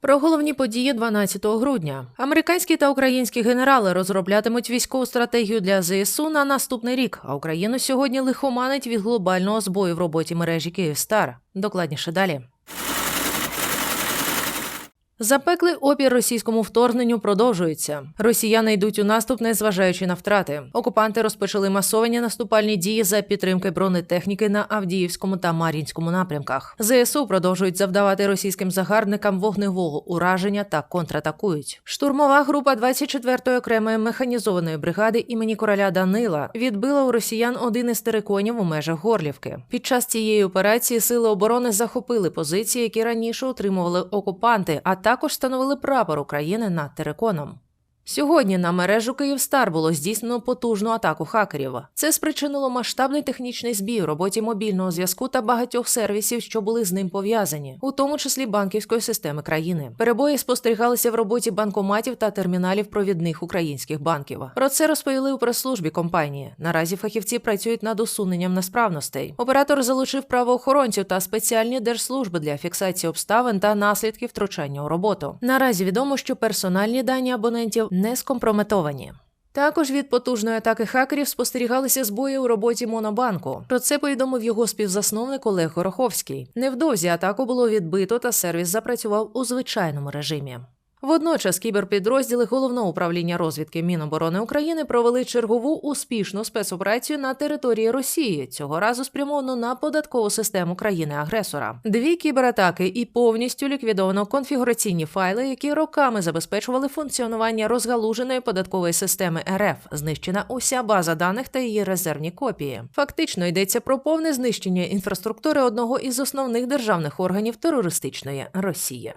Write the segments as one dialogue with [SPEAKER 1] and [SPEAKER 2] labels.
[SPEAKER 1] Про головні події 12 грудня. Американські та українські генерали розроблятимуть військову стратегію для ЗСУ на наступний рік. А Україну сьогодні лихоманить від глобального збою в роботі мережі Київстар. Докладніше далі. Запеклий опір російському вторгненню продовжується. Росіяни йдуть у наступ, незважаючи на втрати. Окупанти розпочали масовані наступальні дії за підтримки бронетехніки на Авдіївському та Мар'їнському напрямках. ЗСУ продовжують завдавати російським загарбникам вогневого ураження та контратакують. Штурмова група 24-ї окремої механізованої бригади імені короля Данила відбила у росіян один із териконів у межах Горлівки. Під час цієї операції сили оборони захопили позиції, які раніше утримували окупанти, а також встановили прапор України над териконом. Сьогодні на мережу Київстар було здійснено потужну атаку хакерів. Це спричинило масштабний технічний збій у роботі мобільного зв'язку та багатьох сервісів, що були з ним пов'язані, у тому числі банківської системи країни. Перебої спостерігалися в роботі банкоматів та терміналів провідних українських банків. Про це розповіли у прес-службі компанії. Наразі фахівці працюють над усуненням несправностей. Оператор залучив правоохоронців та спеціальні держслужби для фіксації обставин та наслідків втручання у роботу. Наразі відомо, що персональні дані абонентів не скомпрометовані. Також від потужної атаки хакерів спостерігалися збої у роботі Монобанку. Про це повідомив його співзасновник Олег Гороховський. Невдовзі атаку було відбито, та сервіс запрацював у звичайному режимі. Водночас кіберпідрозділи головного управління розвідки Міноборони України провели чергову успішну спецоперацію на території Росії, цього разу спрямовану на податкову систему країни-агресора. Дві кібератаки і повністю ліквідовано конфігураційні файли, які роками забезпечували функціонування розгалуженої податкової системи РФ. Знищена уся база даних та її резервні копії. Фактично йдеться про повне знищення інфраструктури одного із основних державних органів терористичної Росії.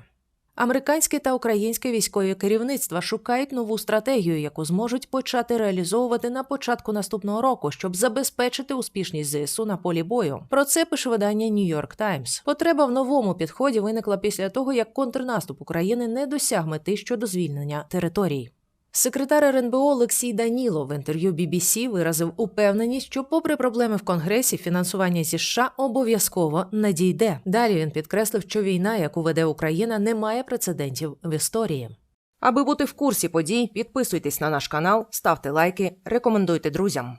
[SPEAKER 1] Американське та українське військові керівництва шукають нову стратегію, яку зможуть почати реалізовувати на початку наступного року, щоб забезпечити успішність ЗСУ на полі бою. Про це пише видання New York Times. Потреба в новому підході виникла після того, як контрнаступ України не досяг мети щодо звільнення територій. Секретар РНБО Олексій Даніло в інтерв'ю BBC виразив упевненість, що, попри проблеми в Конгресі, фінансування зі США обов'язково надійде. Далі він підкреслив, що війна, яку веде Україна, не має прецедентів в історії. Аби бути в курсі подій, підписуйтесь на наш канал, ставте лайки, рекомендуйте друзям.